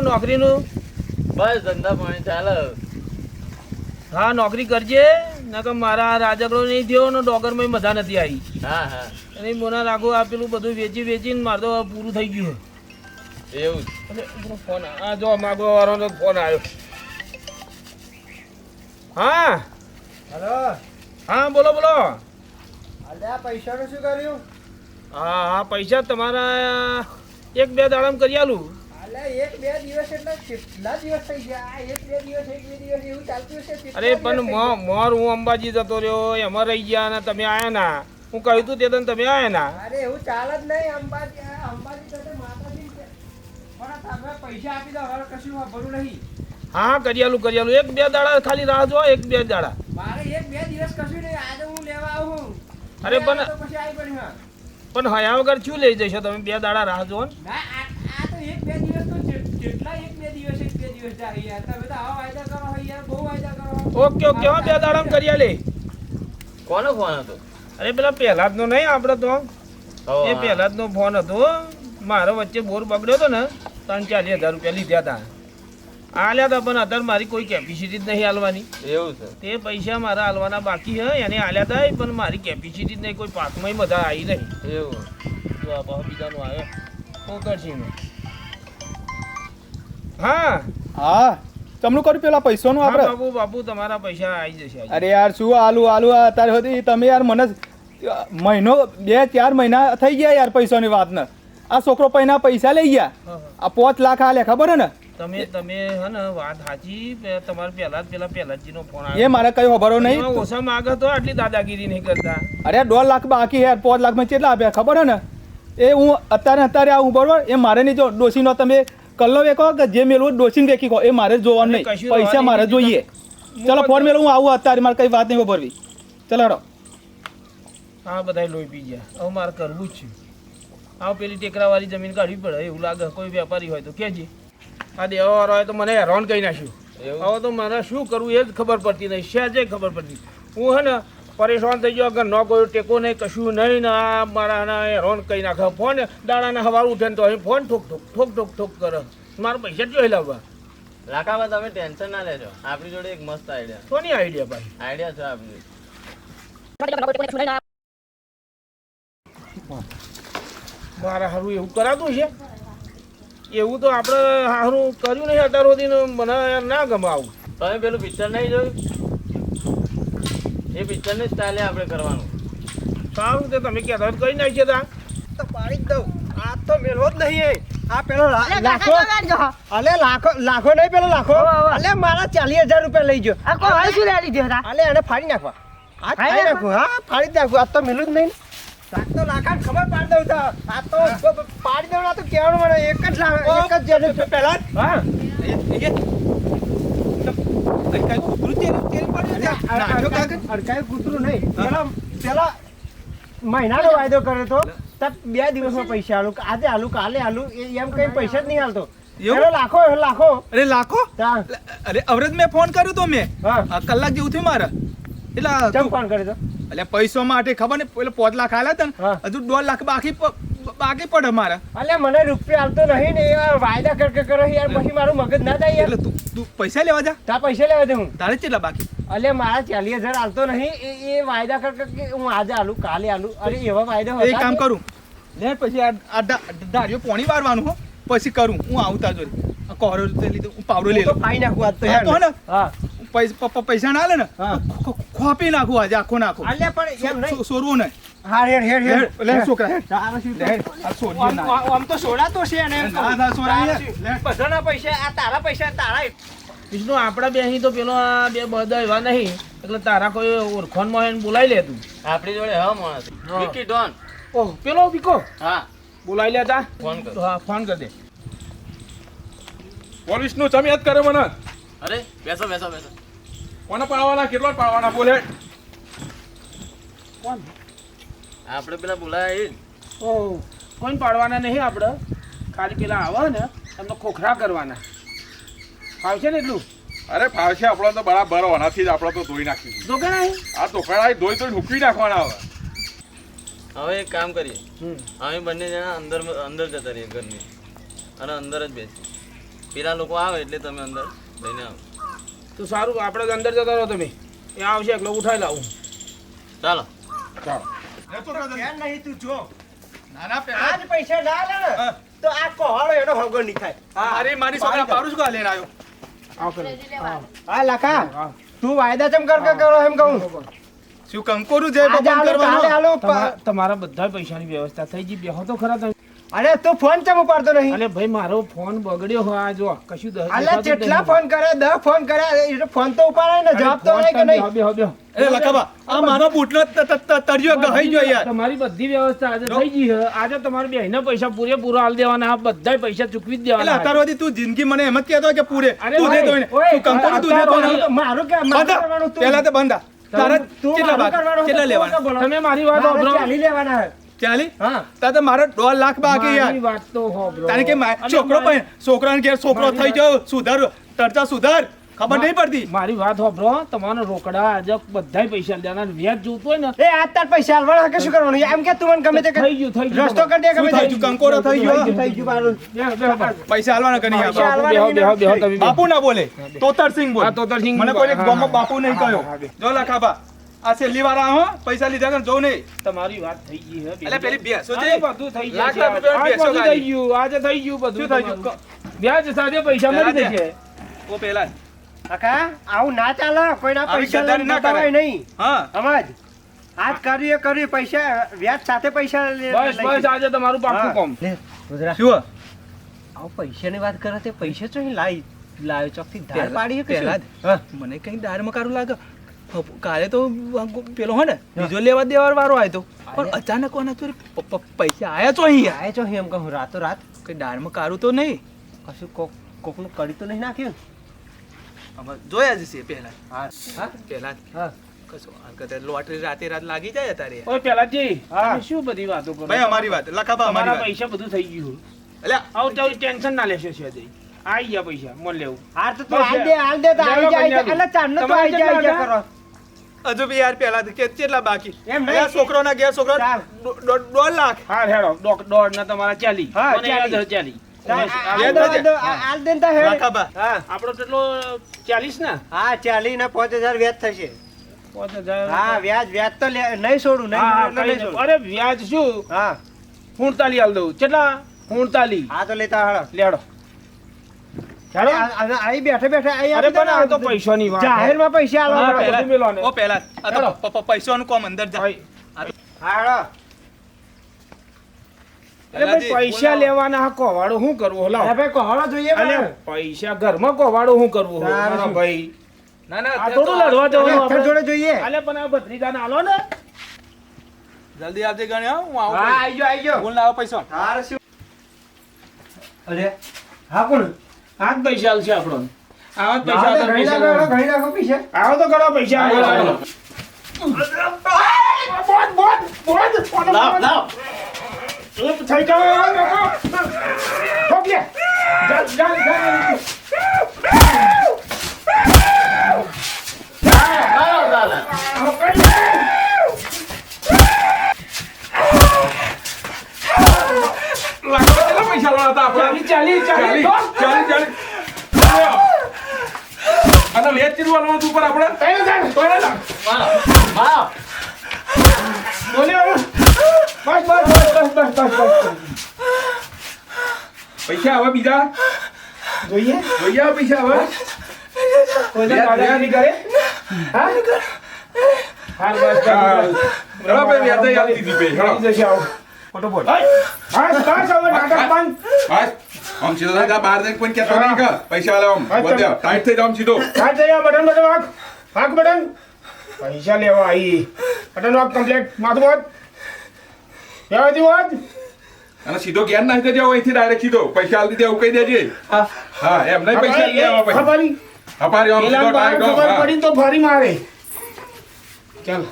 શું નોકરીનું? બસ ધંધા પાણી ચાલે. હા નોકરી કરજે. નકર મારા રાજકડો નહીં થયો ને ડોગરમાં મજા નથી આવી. હા હા. અને મોના લાગુ પેલું બધું વેચી વેચીને મારે તો પૂરું થઈ ગયું. એવું ફોન આ જો માગવા વાળાનો ફોન આવ્યો. હા? હલો? હા બોલો બોલો. અલ્યા પૈસાનું શું કર્યું? હા હા પૈસા તમારા એક બે દાડામાં કરી આલું. અરે પણ મોર હું અંબાજી જતો રહ્યો એમાં રહી ગયા ને તમે આયા ના. હું કહ્યું તું તે તમે આયા ના? અરે એવું ચાલે જ નહીં અંબાજી અંબાજી સાથે માતાજી પણ તમે પૈસા આપી દો હવે કશું ભરું નહીં. હા કરિયાલું કરિયાલું. એક બે દાડા ખાલી રાહ જો એક બે દાડા. મારે એક બે દિવસ કશું નહીં આજે હું લેવા આવું અરે પણ- પછી આવી હા. પણ હયા વગર શું લઈ જશો તમે બે દાડા રાહ જો ને ના આ આ તો એક બે દિવસ તો એક બે દિવસ એક બે દિવસ જાય યાર. તમે તો આવા વાયદા કરો યાર બહુ વાયદા કરો ઓકે ઓકે હા બે દાડામ કરી લે કોનો ફોન હતો? અરે પેલા પહેલા જ નો નહીં આપણે તો. એ. પહેલા જ નો ફોન હતો મારો વચ્ચે બોર બગડ્યો હતો ને ત્રણ ચાલીસ હજાર રૂપિયા લીધા હતા. આલ્યા હતા પણ અત્યારે મારી કોઈ કેપેસિટી જ નહીં હાલવાની એવું છે. તે પૈસા મારા હાલવાના બાકી હે એને આલ્યા હતા પણ મારી કેપેસિટી જ નહીં કોઈ પાકમાં મજા આવી નહીં. એવું. બીજાનું આવે શું કરશે હા. હા. તમનું કર્યું પેલા પૈસાનું આપણે બાપુ બાપુ તમારા પૈસા આવી જશે અરે યાર શું આલુ આલુ અત્યારે સુધી તમે યાર મને મહિનો બે ચાર મહિના થઈ ગયા યાર પૈસાની વાત ને આ છોકરો પૈના પૈસા લઈ ગયા. આ પાંચ લાખ આલે ખબર હે ને? તમે તમે હે ને વાત સાચી તમારે પહેલા પેલા પહેલાજીનો ફોન એ મારે કઈ ખબરો નહીં. ઓછા માગ આટલી દાદાગીરી નહીં કરતા. અરે દોઢ લાખ બાકી યાર પાંચ લાખમાં કેટલા આપ્યા ખબર હે ને? એ હું અત્યારે અત્યારે આવું બરોબર? એ મારે નહીં જો ડોસીનો તમે કલ્લો વેકો કે જે મેળવું ડોસીને વેકી કહો. એ મારે જોવાનું નહીં. પૈસા મારે જોઈએ. હું ચલો ફોન મેળવું હું આવું અત્યારે મારે કઈ વાત નહીં ખબરવી ચલો હડો હા બધા લોહી પી ગયા. હવે મારે કરવું જ છે. આ પેલી ટેકરાવાળી જમીન કાઢવી પડે. એવું લાગે કોઈ વેપારી હોય તો. કેજે. આ દેવાવાળો હોય તો મને હેરાન કરી નાખ્યું. હવે તો મારે શું કરવું એ જ ખબર પડતી નહીં. શેજે ખબર પડતી. હું હે ને પરેશાન થઈ ગયો કે ન કોઈ ટેકો નહીં કશું નહીં ને આ મારા ના કહી નાખે. ફોન દાડાના હવાર ઉઠે ને તો અહીં ફોન ઠોક ઠોક ઠોક ઠોક ઠોક કરે. મારા પૈસા જોઈ લાવવા. લાકાબા તમે ટેન્શન ના લેજો. આપણી જોડે એક મસ્ત આઈડિયા કોની આઈડિયા ભાઈ? આઈડિયા છે આપણી. મારા હારું એવું કરાતું છે? એવું તો આપણે હારું કર્યું નહીં અત્યાર સુધી મને ના ગમે આવું. તમે પેલું પિક્ચર નહીં જોયું? એ પિક્ચરની સ્ટાઇલે આપણે કરવાનું સારું તે તમે કહેતા કઈ નાખીએ તા તો પાડી જ દઉં આ તો મેળવો જ નહીં એ. આ પેલો લાખો અલે લાખો લાખો નહીં પેલો લાખો અલે મારા ચાલીસ હજાર રૂપિયા લઈ ગયો અલે એને ફાડી નાખવા આ ફાડી નાખું હા ફાડી જ નાખું આ તો મેલું જ નહીં તો લાખા ખબર પાડી દઉં તા. આ તો પાડી દઉં તો કહેવાનું મને એક જ લાખ એક જ જેને પેલા હા અડકાયું કૂતરું નહીં. પેલા પેલા મહિનાનો વાયદો કર્યો તો તાર બે દિવસમાં પૈસા આલું. આજે આલું કાલે આલું. એમ કઈ પૈસા જ નહીં હાલતો? લાખો લાખો. અરે લાખો? અરે અવરત મેં ફોન કર્યો તો મેં. હા. કલાક જેવું થયું મારે. એટલે ફોન કર્યો તો? એટલે પૈસા માટે ખબર ને પેલો પાંચ લાખ આલ્યા હતા ને. હજુ દોઢ લાખ બાકી બાકી પડે અમારે. અલે મને રૂપિયા આવતો નહીં ને એવા વાયદા કર કર કરે યાર પછી મારું મગજ ના થાય એટલે તું તું પૈસા લેવા જા. તા પૈસા લેવા દે હું. તારે કેટલા બાકી? અલે મારા ચાલી હજાર આવતો નહીં એ એ વાયદા કર કે હું આજે આલું કાલે આલું અરે એવા વાયદા એક કામ કરું. લે પછી આ આ પોણી વારવાનું હો. પછી કરું હું આવું તાર કોરો લીધો હું પાવડો લઈ લઉં. ખાઈ નાખું આજ તો યાર ને? હા. પૈસા ના લે ને. ખોપી નાખું આજે આખો નાખો અલ્યા પણ એમ નહીં. સોરવું નહીં. હા હેડ હેડ હેડ. લે, લે, છોકરા, હેડ. આ સોડી આમ- ના. આમ તો સોડા તો છે ને. ના, કહું. સોડા? લે. બધાના પૈસા આ તારા પૈસા તારા વિષ્ણુ આપણા બે અહીં તો પેલો આ બે બધા એવા નહીં. એટલે તારા કોઈ ઓળખોણમાં એને બોલાવી લે તું. આપણી જોડે હા માણસ. વિકી ડોન. ઓહ પેલો બીકો હા. બોલાવી લે તા. ફોન કર. હા ફોન કર દે. બોલ વિષ્ણુ યાદ કરે મને? અરે બેસો બેસો બેસો. કોને પાડવાના કેટલા પાડવાના બોલે? આપણે પેલા બોલાય. ઓહ કોઈ પાડવાના નહીં આપણે? ખાલી પેલા આવે ને એમનો ખોખરા કરવાના. ફાવશે ને એટલું? અરે ફાવશે આપણો તો બરાબર હોનાથી જ આપણે તો ધોઈ નાખીશું. તો કે નહીં? આ ટોકરા ધોઈ ધોઈ ઢૂકી નાખવાના હવે. હવે એક કામ કરીએ. હમ. અમે બંને જણા અંદર અંદર જતા રહીએ ઘરની. અને અંદર જ બેસી પેલા લોકો આવે એટલે તમે અંદર લઈને આવો. તો સારું આપણે તો અંદર જતા રહો તમે. એ આવશે એકલો ઉઠાવી લાવું. ચાલો. કેમ નહીં તું જો. ના ના પેલા આજ પૈસા ના હા. તો આ કોહાળો એનો ભોગો નહીં થાય. અરે મારી છોકરા પારું શું લઈને આવ્યો? આવ હા. લાખા તું વાયદા ચમ કર કર કરો એમ કહું. શું કંકોરું કરવાનો? તમારા તમારા બધા પૈસાની વ્યવસ્થા થઈ ગઈ બેહો તો ખરા તમે. અરે તું ફોન ચમ ઉપાડતો નહીં અરે ભાઈ મારો ફોન બગડ્યો હોય આ જો કશું દહ- અલે નહીં. ફોન કરે દસ ફોન કરે એટલે ફોન તો ઉપાડાય ને જવાબ તો નહીં કે નહીં બેહો, બેહો, બેહો. એ લખાબા આ મારો ત- તળિયો ગહાઈ ગયો યાર તમારી બધી વ્યવસ્થા આજે થઈ ગઈ છે આજે તમારે બેહીને પૈસા પૂરેપૂરા હાલ દેવાના આ બધાય પૈસા ચૂકવી જ એટલે અત્યાર સુધી તું જિંદગી મને એમ જ કહેતો કે પૂરે તું દે તો તું કંપની તું દે તો. મારું કે મારું કરવાનું તું પહેલા તો બંધા તારા તું કેટલા મારું કેટલા લેવાના. તમે મારી વાત સાંભળો. ચાલી લેવાના છે. ચાલી હા. તાર તો મારે દોઢ લાખ બાકી યાર. વાત તો સાંભળો. તારે કે છોકરો પણ છોકરાને ઘેર છોકરો થઈ જાવ સુધાર તરતા સુધાર. ખબર નહીં પડતી? મારી વાત સાંભળો તમારો રોકડા આજે બધાય પૈસા લેવાના વ્યાજ જોતું હોય ને એ આજ તાર પૈસા આલવાના કે શું કરવાનું? એમ કે તું મને ગમે તે થઈ ગયું થઈ ગયું. રસ્તો કરી દે ગમે થઈ ગયું? કંકોરો થઈ ગયો? થઈ ગયું. મારું. બેહો, બેહો, બેહો. પૈસા આલવાના કે નહીં? પૈસા આપવા? આલવાના બેહો, બેહો, બેહો, તમે બાપુ ના બોલે. તોતરસિંહ બોલ. તોતરસિંહ મને બાપુ નહીં હા. જો લખાબા આ છેલ્લી વાર આવો પૈસા લીધા કે જોઉં નહીં. તમારી વાત થઈ ગઈ હે એટલે પેલી ભેંસો છે? બધું થઈ ગયું લાખ બધું થઈ ગયું આજે થઈ ગયું બધું થઈ ગયું? વ્યાજ સાથે પૈસા મળી જશે ઓ પેલા. કાકા આવું ના ચાલે કોઈના પૈસા લઈને ના કરાય. નહીં. હા. સમજ? આજ કર્યું કરી પૈસા વ્યાજ સાથે પૈસા બસ બસ આજે તમારું પાકું હા. કામ. લે, રુદ્રા, શું? આવું પૈસાની વાત કરે તે પૈસા તો અહીં લાઈ લાયો ચોકથી ધાર પાડીએ પાડી કે પેલા મને કઈ દારમાં કારું લાગે? હ- કાલે તો પેલો હે ને બીજો લેવા દેવા વાળો આવ્યો તો. પણ અચાનક કોના પ- પૈસા આયા તો અહીં આયા છો એમ કહું રાતો રાત? કઈ દાળમાં કારું તો નહીં? કશું કોક કોકનું કરી તો નહીં નાખ્યું હવે જોયા જ છે પહેલા. હા. હા? પહેલા હા. કશું લોટરી રાતે રાત લાગી જાય તારે. ઓય હા. શું બધી વાતો કરો? ભાઈ અમારી વાત લખાબા અમારી વાત. પૈસા બધું થઈ ગયું. એટલે આવું તો ટેન્શન ના લેશો છે આઈ ગયા પૈસા મોલ લેવું. હા તો તું હાલ દે હાલ દે તો આવી જાય લે, લે. એટલે ચાંદનો તો આવી જાય કેટલા આઈ જાય કરો. હજુ બી યાર પેલા કે કેટલા બાકી? એમ નહીં. છોકરો છોકરોના ઘેર છોકરો દોઢ લાખ. હા હેડો. દોઢ ના તમારા ચાલી. હા, ચાલી. ચાલી. ચાલ, બસ, આ- આ આ બે દો, જ. આ દો, આ- હાલ દે ને તાર હેડ. લખાબા હા. આપણો કેટલો ચાલીસ ને હા ચાલી ના પાંચ હજાર વ્યાજ થશે. હા વ્યાજ વ્યાજ તો નહીં છોડું નહીં. અરે વ્યાજ શું? હા. હુણતાલી આલ દઉં. કેટલા? હુણતાલી હા તો લેતા લેડો. હેડો આ- આ- બેઠે બેઠે આઈ અરે આપી દે પણ આ તો પૈસાની વાત જાહેરમાં પૈસા હા, આલવા પડે. મેલો ને. ઓ પહેલા આ તો હેલો. પ- પ- કોમ અંદર જા. હા હળો. અરે ભાઈ પૈસા લેવાના હા કોવાડો શું કરવું? લાવ ભાઈ કોવાડો જોઈએ અને પૈસા ઘરમાં કોવાડો શું કરવું? ભાઈ. ના ના આ થોડું લડવા જવાનું આપણે. જોડે જોઈએ. અલે પણ આ ભત્રીજાને આલો ને. જલ્દી આવજે ગણ્યા હું આવું હા આઈ ગયો આવી ગયો. હું લાવો પૈસા. તારે શું અરે હા કોણ? આ જ પૈસા છે આપણો. આવા પૈસા તો ઘણી પૈસા લાખો, ઘણી લાખો પૈસા. આવો તો ઘણા પૈસા આવો, આવો. બોલ, બોલ, બોલ, બોલ, લાવ લાવ. થઈ જાવ ઠોક લે. જા, જા, જા. લાવ લાવ લાવ લાખો હતા આપણે? ચાલી, ચાલી, ચાલી, ચાલી. અને કેટલું આલવાનું હતું ઉપર આપણે? તૈયાર થાય. મારો મારો બોલ્યો બસ, બસ, બસ, બસ, બસ, બસ. પૈસા આવે બીજા જોઈએ જોઈએ પૈસા વ્યાજ, દાદાગીરી કરે હા બસ, બસ, બરાબર, ભાઈ, વ્યાજે આપી દીધી. હેલો. આવી જશે આવો. ખોટું બોલ. બસ, બસ, હવે નાટક બંધ. બસ. આમ સીધો થઈ જા, બહાર જઈને કોઈને કહેતો નહીં કે પૈસા આલે આમ. વધ્યા. ટાઈટ થઈ આમ સીધો. હા, જઈ આ બટન બટન વાગ. વાગ બટન. પૈસા લેવા આવી બટન વાગ કમ્પ્લીટ માથું વાગ. લેવાથી વાગ. અને સીધો ગેર નાખી દેજો અહીંથી ડાયરેક્ટ સીધો પૈસા આલી દેવું કહી દેજે હા. હા એમ નહીં પૈસા લઈ આવવા પછી. અપારી આમ પેલા સીધો ડાયરેક્ટ પડી તો ફરી મારે ચાલ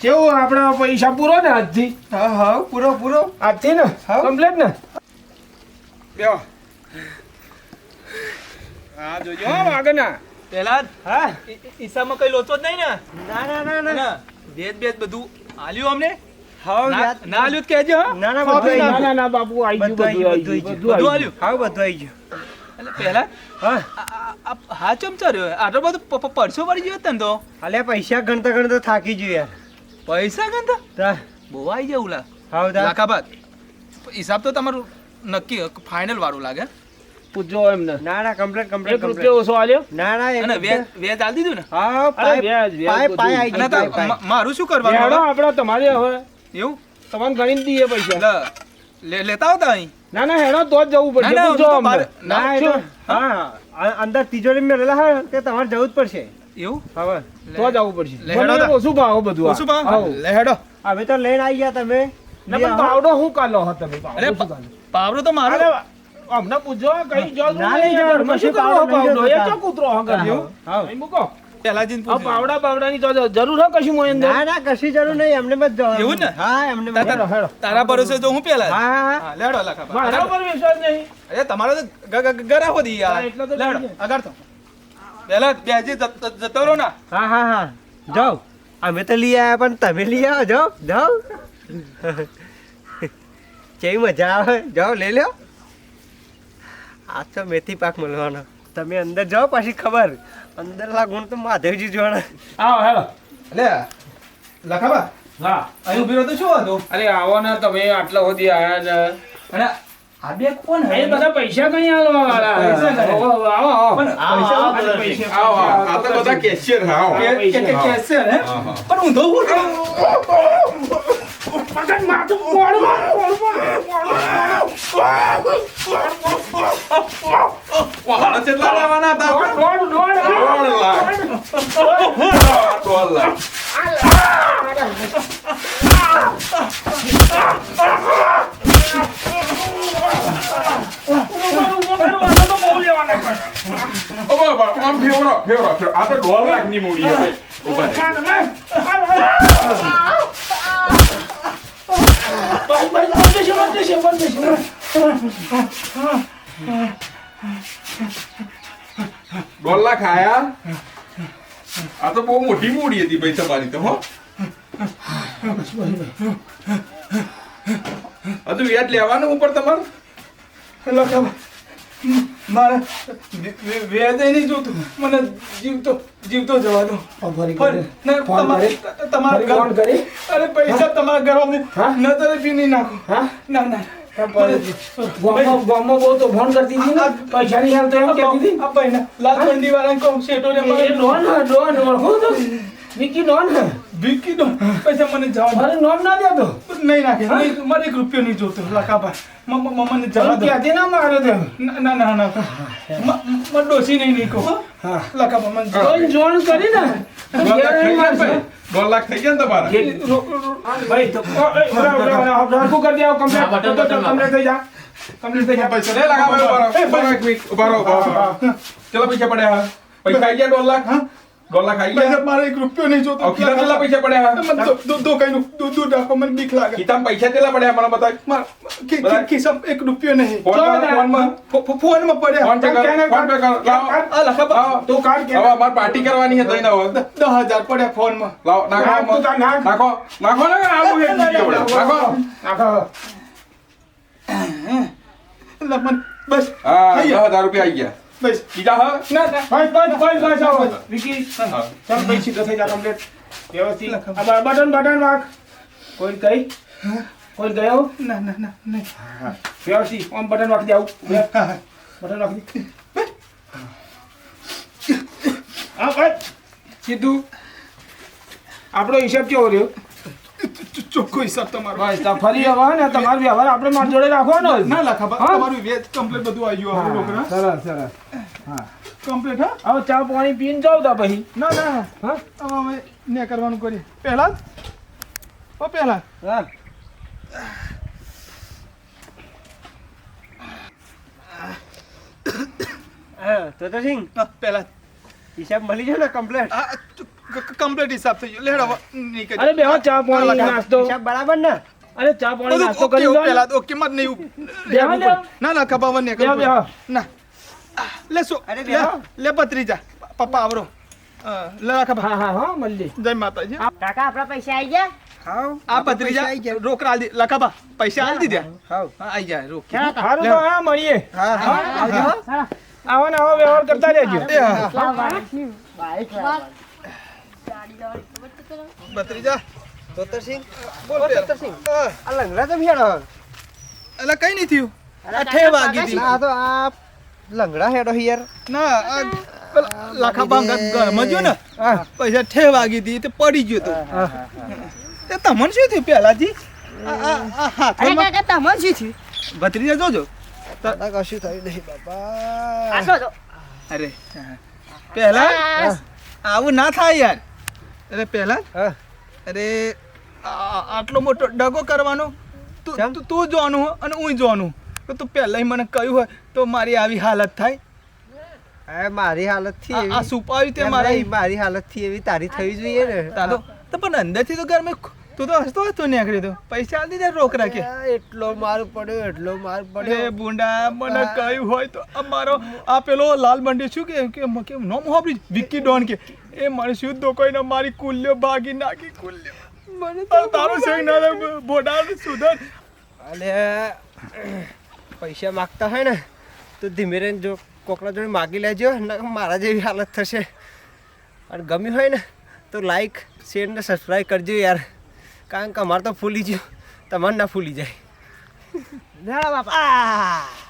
કેવું આપણા પૈસા પૂરો ને આજથી. હા હા પૂરો પૂરો. આજથી ને? કમ્પ્લેટ ને? બેહો. હા જોજો. આગળના પહેલા હા. ઈસામાં કઈ લોચો જ નહીં ને? ના ના ના ના. ભેદ ભેદ બધું આલ્યું અમને? ના આલ્યું તો ના, ના, ફોફી ના ના ના બાપુ આવી ગયું બધું બધું આવી આવી ગયું, ગયું. બધું બધું આલ્યું? હાવ બધું આવી ગયું. એટલે પહેલા? હા. આ- આ- આ- હા ચમચા રહ્યો? આટલો બધો પરસો પડી ગયો તને તો? અલ્યા પૈસા ગણતા ગણતા થાકી ગયો યાર. પૈસા ગંધા? તા. બહુ આવી જાય ઉલા હાવ તા. લાખાબાદ. હિસાબ તો તમારું નક્કી ફાઇનલ વાળું લાગે. ગયું. પૂછજો એમને. ના ના કમ્પ્લેટ કમ્પ્લીટ એક રૂપિયો ઓછો આલ્યો. ના ના અને. વેજ વેજ આલી દીધું ને? હા પાય પાય પાય આઈ મ- મારું શું કરવાનું હેડો આપણે તમારે હવે. એવું? તમારે ગણી દઈએ પૈસા. લે- લેતા આવતા અહીં? ના ના હેડો તો જ જવું પડશે. ના, ના, હું હા. અંદર તિજોરી મેળેલા હોય તે તમારે જવું જ પડશે. એવું? હવે તો જવું પડશે. લે હેડો મને ઓછું ભાવ બધું. ઓછું ભાવ? લે હેડો. હવે તો લઈને આવી ગયા તમે. ના પણ પાવડો શું કાલો હો તમે? અરે? પાવડો તો મારો. અમને પૂછો કઈ જો ના લઈ જાવ ઘરમાં શું કરવો પાવડો પાવડો? એ તો કૂતરો હો ઘરમાં? હા. મૂકો. પહેલા જઈને આ પાવડા બાવડાની તો જરૂર હો કશું મોય અંદર? ના ના કશી જરૂર નહીં એમને મત એવું ને? હા એમને હેડો હેડો. તારા ભરોસે તો હું પહેલા હા હા હા. હા લેડો લાખાબા મારા પર વિશ્વાસ નહીં. અરે તમારો તો ગ- ગ- ગરા યાર. હા, તો લેડો તો પહેલા બેજી જત- રહો ના. હા હા હા. જાઓ. અમે તો લઈ આવ્યા પણ તમે લઈ આવો જાઓ જાઓ. કેવી મજા આવે. જાઓ લઈ લો આ તો મેથી પાક મળવાનો. તમે અંદર જાઓ પાછી ખબર. અંદર લાગવાનું તો માધવજી જોવાના. આવો હેલો. લે લખાવા. હા. અહીં ઊભી રહ્યો તો શું હતું અરે આવો ને તમે આટલા સુધી આવ્યા ને. અને બે કોણ હે? બધા પૈસા કઈ આલવા વાળા પૈસા આવો. આ તો બધા કેશિયર હા હે? હા. માથું કેટલા લેવાના હતા. દોઢ લાખ. દોઢ લાખ. ઊભો કર, ઊભો કર, લેવાના છે. ઓ બાબા, આમ ફેવરો, ફેવરો, ફેવરો. આ તો દોઢ લાખની મૂડી છે. ઊભા રહે. કાન, લે. બસ, બસ, બંધ છે, બંધ છે, બંધ છે. દોઢ લાખ આયા આ તો બહુ મોટી મૂડી હતી ભાઈ તમારી તો હો હજુ વ્યાજ લેવાનું ઉપર તમારું મારે વે- વે- જોતું. મને જીવતો જીવતો જવા દો. ના, તમારે ફોન કરી? અરે પૈસા તમારા ઘરમાં ન નજરે બી નહીં નાખો. હા? ના ના. તો ને. પૈસા એમ કહેતી હતી. લાલ મંડી વાળાને કહું ને લોન ઓળખો. તો વિકી નોન વિકી નોન દો પૈસા મને જવા દો. મારે નોન ના દેતો નહીં નાખે નહીં, મારે એક રૂપિયો નહીં જોતો. મ- મને જવા ચાલો દો. ક્યાંથી ના માર્યો તે ના ના ના ના. મ- મ- ડોસી નહીં નીકો હા. લખાભા મને જવા લોન કરી ને. દોઢ લાખ થઈ ગયા ને તમારા? ભાઈ તો કરી દે. હા, જા. જા. પૈસા લે પડ્યા? પૈસા આવી ગયા દોઢ લાખ? દોઢ લાખ ખાઈ ગયા? મારે એક રૂપિયો નહીં જોતો. કિતા કેટલા પૈસા પડ્યા? મને દો- દો- કઈ દૂધ દૂધ રાખો મને બીક લાગે. કિતા પૈસા કેટલા પડ્યા? મને બતા માર- ખી- બધા- એક રૂપિયો નહીં. ફોનમાં ફોનમાં પડ્યા. ફોન પે કર ફોન પે કર. લાવ. આ લખાભા તો કામ કે- હવે અમારે પાર્ટી કરવાની છે દ- દસ હજાર પડ્યા ફોનમાં. લાવો નાખો નાખ, નાખ. નાખો. નાખો ને આવું એક આપણે. નાખો. નાખો. એટલે મને બસ. હા થઈ દસ ગયા. હજાર રૂપિયા આવી ગયા. બસ બીજા હા ના ના બસ, બસ, બસ, બસ. વિકી. ચાલ ભાઈ સીધો થઈ જા complete. વ્યવસ્થિત. આ બટન બટન વાગ કોઈ કઈ કોઈ ગયો ના ના ના નહીં વ્યવસ્થિત આમ બટન વાગી જાવ. બટન વાગી હા ભાઈ સીધું આપણો હિસાબ કેવો રહ્યો ચોખ્ખો હિસાબ તમારો. બસ તો ફરી હવે ને તમારો વ્યવહાર આપણે માર જોડે રાખવાનો. ના. લખા હા? તમારું વેજ કમ્પ્લીટ બધું આવી ગયું આપણું હા, છોકરા. સરસ સરસ. કમ્પ્લીટ હા? હવે ચા પાણી પીને જાવ તા પછી. ના ના હા. હવે ને કરવાનું કરી પહેલા ઓ પહેલા હા. હા તો તો સિંહ. પહેલા. હિસાબ મળી જાય ને કમ્પ્લેટ આ કમ્પ્લીટ હિસાબ થઈ ગયો. લેડો નીકળ અરે બેહો ચા પાણી નાસ્તો. હિસાબ બરાબર ને? અરે ચા પાણી નાસ્તો કરી લો. પેલા ઓકે મત નહીં બેહો ને. ના ના કબાવા ને બેહો ના. લે સો અરે બેહો. લે પત્રીજા પપ્પા આવરો. લે રાખા હા હા હા મલ્લી. જય માતાજી. કાકા આપણા પૈસા આવી ગયા? હાવ આ પત્રીજા પૈસા આઈ ગયા. રોકડા આલી લખાબા પૈસા આલી દીધા. હાવ હા આઈ જાય રોક. હારું તો હા મળીએ. હા હા. આવજો આવો ને આવો વ્યવહાર કરતા રહેજો. હા. ભત્રીજા? તોતરસિંહ બોલ તોતરસિંહ આ લંગડા તો હેડો. એટલે કઈ નહીં થયું. આ ઠે વાગી હતી. આ તો આ લંગડા હેડો યાર ના પેલા લાખાબા ઘરમાં ગયો ને? પૈસા ઠે વાગી હતી તે પડી ગયો તો તે તમને શું થયું પહેલાથી આ આ હાથમાં ભત્રીજા જોજો કશું થયું નહીં બાપા. અરે પહેલા આવું ના થાય યાર. અરે પહેલા હા. અરે આટલો મોટો ડગો કરવાનો? તું? તું- જોવાનું હો અને હું જોવાનું. તો તું પહેલાં મને કહ્યું હોય તો મારી આવી હાલત થાય. હે મારી હાલતથી આ- સુપાવી તે મારા? મારી મારી હાલતથી એવી તારી થવી જોઈએ ને. તારો તો પણ અંદરથી તો ઘરમાં તું તો હસતો ને નીકળ્યો તો. પૈસા આલી દીધા રોકડા કે એટલો માર પડ્યો એટલો માર પડ્યો. બુંડા મને કહ્યું હોય તો આ મારો આ પેલો લાલ મંડી શું કે કે મ- કે નોમ હોબરી વિકી ડોન કે. એ મને શું તો કોઈને મારી કુલ્યો ભાગી નાખી કુલ્યો મને તો તારો શેક ના બોડા સુધર. અને પૈસા માગતા હોય ને તો ધીમે રહીને જો કોકના જોડે માગી લેજો ને મારા જેવી હાલત થશે. અને ગમ્યું હોય ને તો લાઈક શેર ને સબસ્ક્રાઈબ કરજો યાર. કારણ કે અમારે તો ફૂલી ગયું. તમારે ના ફૂલી જાય. બાપા